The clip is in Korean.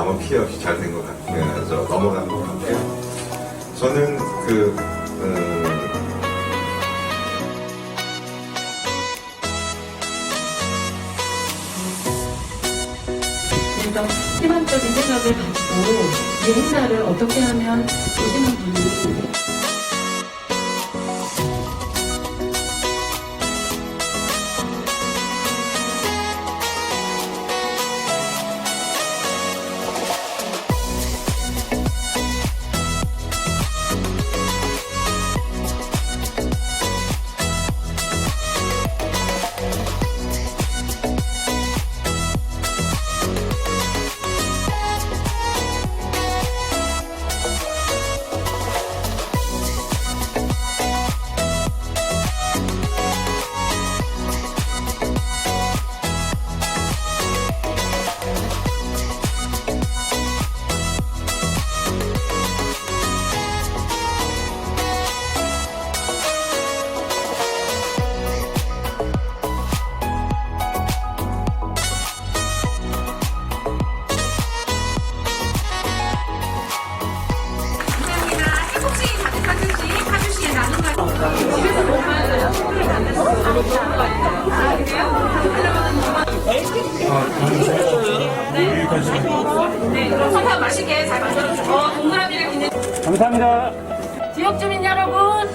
아무 피해 없이 잘 된 것 같아요. 저 넘어간 것 같아요. 저는 그 음, 그래서 희망적인 생각을 갖고 이 행사를 어떻게 하면 오시는 분이 네, 감사합니다. 지역 주민 여러분